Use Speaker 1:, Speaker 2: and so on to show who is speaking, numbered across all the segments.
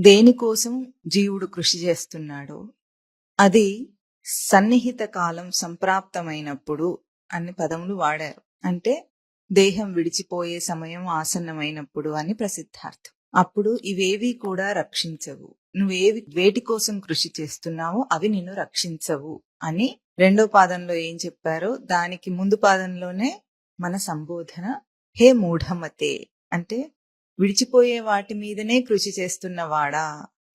Speaker 1: దేనికోసం జీవుడు కృషి చేస్తున్నాడో అది సన్నిహిత కాలం సంప్రాప్తమైనప్పుడు అన్ని పదములు వాడారు. అంటే దేహం విడిచిపోయే సమయం ఆసన్నమైనప్పుడు అని ప్రసిద్ధార్థం. అప్పుడు ఇవేవి కూడా రక్షించవు. నువ్వేవి వేటి కోసం కృషి చేస్తున్నావో అవి నిన్ను రక్షించవు అని రెండో పాదంలో ఏం చెప్పారో దానికి ముందు పాదంలోనే మన సంబోధన హే మూఢమతే అంటే విడిచిపోయే వాటి మీదనే కృషి చేస్తున్నవాడా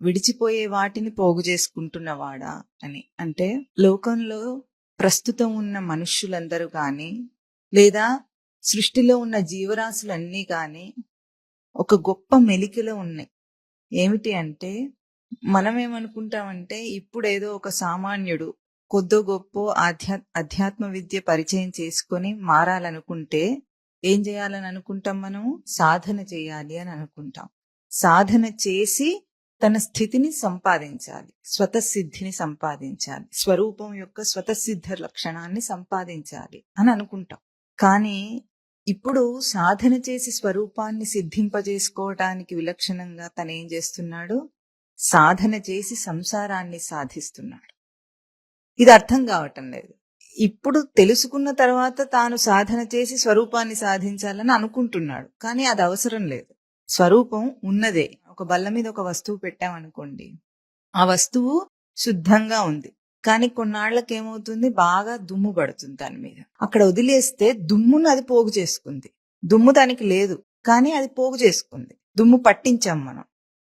Speaker 1: విడిచిపోయే వాటిని పోగు చేసుకుంటున్నవాడా అని. అంటే లోకంలో ప్రస్తుతం ఉన్న మనుష్యులందరూ కానీ లేదా సృష్టిలో ఉన్న జీవరాశులన్నీ కానీ ఒక గొప్ప మెలికలో ఉన్నాయి. ఏమిటి అంటే మనం ఏమనుకుంటామంటే ఇప్పుడు ఏదో ఒక సామాన్యుడు కొద్దో గొప్ప ఆధ్యా అధ్యాత్మ విద్య పరిచయం చేసుకొని మారాలనుకుంటే ఏం చేయాలని అనుకుంటాం మనం? సాధన చేయాలి అని అనుకుంటాం. సాధన చేసి తన స్థితిని సంపాదించాలి. స్వతసిద్ధిని సంపాదించాలి. స్వరూపం యొక్క స్వతసిద్ధ లక్షణాన్ని సంపాదించాలి అని అనుకుంటాం. కానీ ఇప్పుడు సాధన చేసి స్వరూపాన్ని సిద్ధింపజేసుకోవటానికి విలక్షణంగా తను ఏం చేస్తున్నాడు? సాధన చేసి సంసారాన్ని సాధిస్తున్నాడు. ఇది అర్థం కావటం లేదు. ఇప్పుడు తెలుసుకున్న తర్వాత తాను సాధన చేసి స్వరూపాన్ని సాధించాలని అనుకుంటున్నాడు. కానీ అది అవసరం లేదు. స్వరూపం ఉన్నదే. ఒక బల్ల మీద ఒక వస్తువు పెట్టామనుకోండి. ఆ వస్తువు శుద్ధంగా ఉంది. కానీ కొన్నాళ్ళకి ఏమవుతుంది బాగా దుమ్ము పడుతుంది దాని మీద. అక్కడ వదిలేస్తే దుమ్మును అది పోగు చేసుకుంది. దుమ్ము దానికి లేదు. కానీ అది పోగు చేసుకుంది. దుమ్ము పట్టించాం మనం.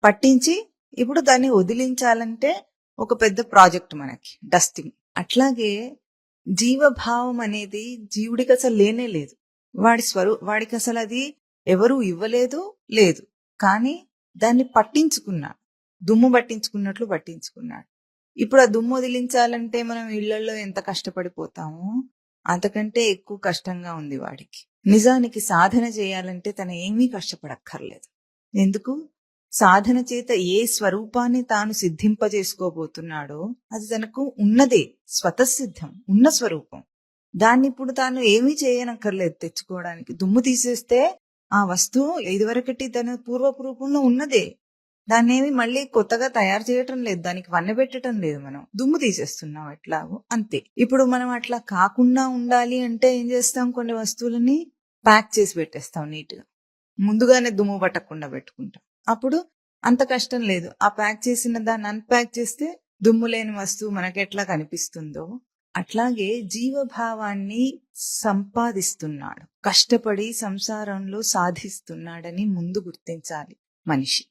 Speaker 1: పట్టించి ఇప్పుడు దాన్ని వదిలించాలంటే ఒక పెద్ద ప్రాజెక్ట్ మనకి. డస్టింగ్. అట్లాగే జీవభావం అనేది జీవుడికి అసలు లేనే లేదు. వాడి స్వరూ వాడికి అసలు అది ఎవరు ఇవ్వలేదు లేదు. కానీ దాన్ని పట్టించుకున్నాడు. దుమ్ము పట్టించుకున్నట్లు పట్టించుకున్నాడు. ఇప్పుడు ఆ దుమ్ము వదిలించాలంటే మనం ఇళ్ళలో ఎంత కష్టపడిపోతామో? అంతకంటే ఎక్కువ కష్టంగా ఉంది వాడికి. నిజానికి సాధన చేయాలంటే తన ఏమీ కష్టపడక్కర్లేదు. ఎందుకు? సాధన చేత ఏ స్వరూపాన్ని తాను సిద్ధింపజేసుకోబోతున్నాడో అది తనకు ఉన్నదే స్వతసిద్ధం ఉన్న స్వరూపం. దాన్ని ఇప్పుడు తాను ఏమీ చేయనక్కర్లేదు తెచ్చుకోవడానికి. దుమ్ము తీసేస్తే ఆ వస్తువు ఇదివరకటి తన పూర్వపు రూపంలో ఉన్నదే. దాన్ని ఏమి మళ్ళీ కొత్తగా తయారు చేయటం లేదు దానికి వన్నె పెట్టడం లేదు మనం. దుమ్ము తీసేస్తున్నాం ఎట్లాగో అంతే. ఇప్పుడు మనం అట్లా కాకుండా ఉండాలి అంటే ఏం చేస్తాం కొన్ని వస్తువులని ప్యాక్ చేసి పెట్టేస్తాం నీట్గా ముందుగానే దుమ్ము పట్టకుండా పెట్టుకుంటాం. అప్పుడు అంత కష్టం లేదు. ఆ ప్యాక్ చేసిన దాన్ని అన్ప్యాక్ చేస్తే దుమ్ము లేని వస్తువు మనకి ఎట్లా కనిపిస్తుందో అట్లాగే జీవభావాన్ని సంపాదిస్తున్నాడు. కష్టపడి సంసారంలో సాధిస్తున్నాడని ముందు గుర్తించాలి మనిషి.